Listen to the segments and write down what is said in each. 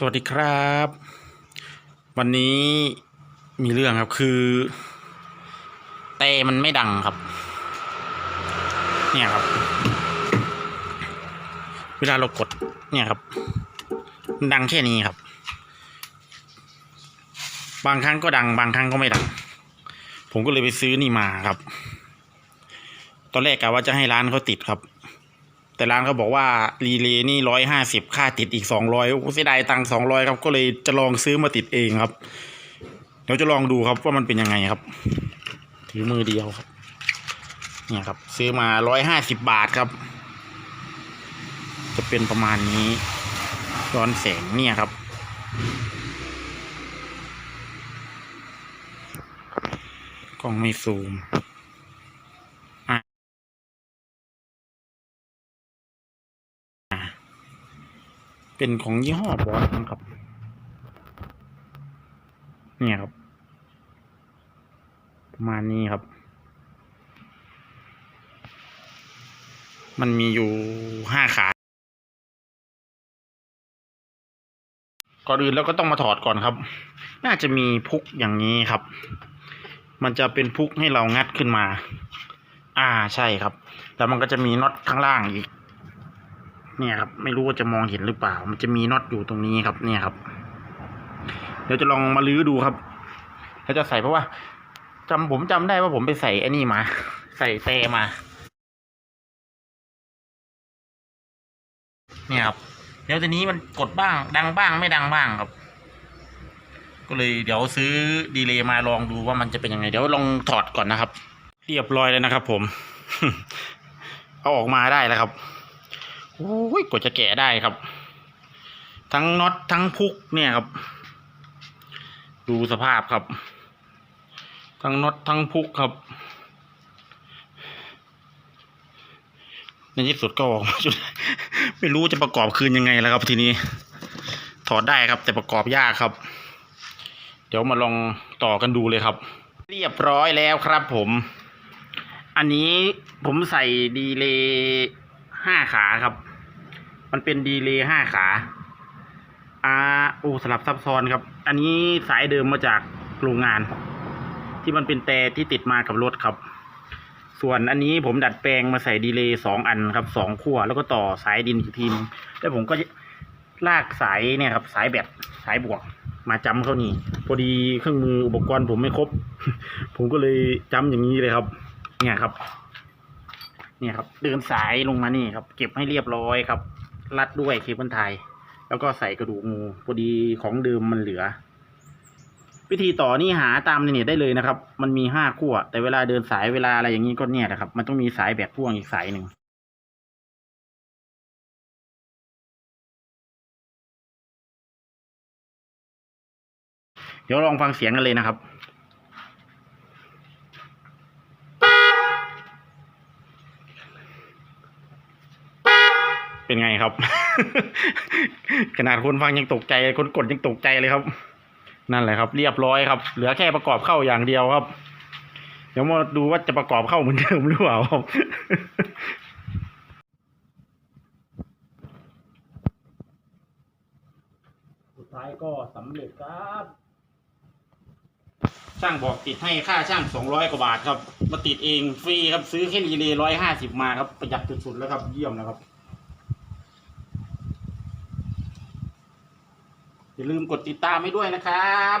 สวัสดีครับ วันนี้มีเรื่องครับคือเตมันไม่ดังครับ เนี่ยครับ เวลาเรากดเนี่ยครับ มันดังแค่นี้ครับ บางครั้งก็ดัง บางครั้งก็ไม่ดัง ผมก็เลยไปซื้อนี่มาครับ ตอนแรกกะว่าจะให้ร้านเขาติดครับ แต่ร้านเขาบอกว่ารีเลย์นี่ร้อยห้าสิบค่าติดอีกสองร้อยเสียดายตังสองร้อยครับก็เลยจะลองซื้อมาติดเองครับ เดี๋ยวจะลองดูครับว่ามันเป็นยังไงครับ ถือมือเดียวครับ เนี่ยครับ ซื้อมาร้อยห้าสิบบาทครับ จะเป็นประมาณนี้ย้อนแสงเนี่ยครับกล้องไม่ซูม เป็นของยี่ห้อบอสนะครับ เนี่ยครับ ประมาณนี้ครับ มันมีอยู่ห้าขา ก่อนอื่นเราก็ต้องมาถอดก่อนครับ น่าจะมีพุกอย่างนี้ครับ มันจะเป็นพุกให้เรางัดขึ้นมา อ่าใช่ครับ แล้วมันก็จะมีน็อตข้างล่างอีก เนี่ยครับ ไม่รู้ว่าจะมองเห็นหรือเปล่า มันจะมีน็อตอยู่ตรงนี้ครับ เนี่ยครับ เดี๋ยวจะลองมาลื้อดูครับแล้วจะใส่เพราะว่าจำผมจำได้ว่าผมไปใส่ไอ้นี่มา ใส่เตมา เนี่ยครับเดี๋ยวทีนี้มันกดบ้าง ดังบ้างไม่ดังบ้างครับ ก็เลยเดี๋ยวซื้อดีเลย์มาลองดูว่ามันจะเป็นยังไง เดี๋ยวลองถอดก่อนนะครับ เรียบร้อยเลยนะครับผม เอาออกมาได้แล้วครับ โอ้ยกว่าจะแกะได้ครับ ทั้งน็อตทั้งพุกเนี่ยครับ ดูสภาพครับ ทั้งน็อตทั้งพุกครับ ในที่สุดก็ออกมาจนไม่รู้จะประกอบคืนยังไงแล้วครับทีนี้ ถอดได้ครับ แต่ประกอบยากครับ เดี๋ยวมาลองต่อกันดูเลยครับ เรียบร้อยแล้วครับผม อันนี้ผมใส่ดีเลย์ห้าขาครับ มันเป็นดีเลย์ห้าขาอ่าโอ้สลับซับซ้อนครับ อันนี้สายเดิมมาจากโรงงาน ที่มันเป็นแต่ที่ติดมากับรถครับ ส่วนอันนี้ผมดัดแปลงมาใส่ดีเลย์สองอันครับสองขั้วแล้วก็ต่อสายดินอีกทีนึงแล้วผมก็ลากสายเนี่ยครับ สายแบตสายบวก มาจำเข้านี่ พอดีเครื่องมืออุปกรณ์ผมไม่ครบ ผมก็เลยจำอย่างนี้เลยครับ เนี่ยครับ เนี่ยครับ เดินสายลงมานี่ครับ เก็บให้เรียบร้อยครับ รัดด้วยเคเบิลไทย แล้วก็ใส่กระดูกงูพอดีของเดิมมันเหลือ วิธีต่อนี่หาตามในเน็ตได้เลยนะครับ มันมีห้าขั้ว แต่เวลาเดินสายเวลาอะไรอย่างนี้ก็เนี่ยนะครับ มันต้องมีสายแบตพ่วงอีกสายหนึ่งเดี๋ยวลองฟังเสียงกันเลยนะครับ เป็นไงครับ ขนาดคนฟังยังตกใจ คนกดยังตกใจเลยครับ นั่นแหละครับ เรียบร้อยครับ เหลือแค่ประกอบเข้าอย่างเดียวครับ เดี๋ยวมาดูว่าจะประกอบเข้าเหมือนเดิมหรือเปล่าครับสุดท้ายก็สำเร็จครับ ช่างบอกติดให้ค่าช่างสองร้อยกว่าบาทครับ มาติดเองฟรีครับซื้อแค่นี้เลยร้อยห้าสิบมาครับ ประหยัดสุดๆแล้วครับ เยี่ยมนะครับ อย่าลืมกดติดตามให้ด้วยนะครับ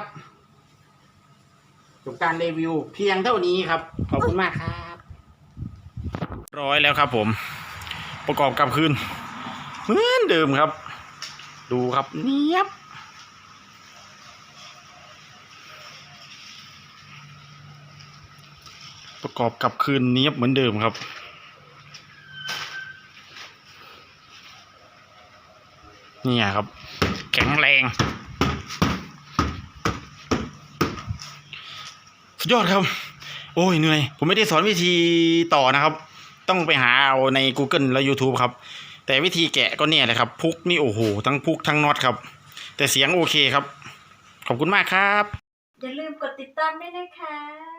จบการรีวิวเพียงเท่านี้ครับ ขอบคุณมากครับ ร้อยแล้วครับผม ประกอบกลับคืนเหมือนเดิมครับ ดูครับเนี้ยบประกอบกลับคืนเนี้ยบเหมือนเดิมครับเนี่ยครับ แข็งแรง สุดยอดครับ โอ้ยเหนื่อย ผมไม่ได้สอนวิธีต่อนะครับ ต้องไปหาเอาใน Google และ YouTube ครับ แต่วิธีแกะก็เนี่ยแหละครับ พุกนี่โอ้โห ทั้งพุกทั้งน็อตครับ แต่เสียงโอเคครับ ขอบคุณมากครับ อย่าลืมกดติดตามด้วยนะคะ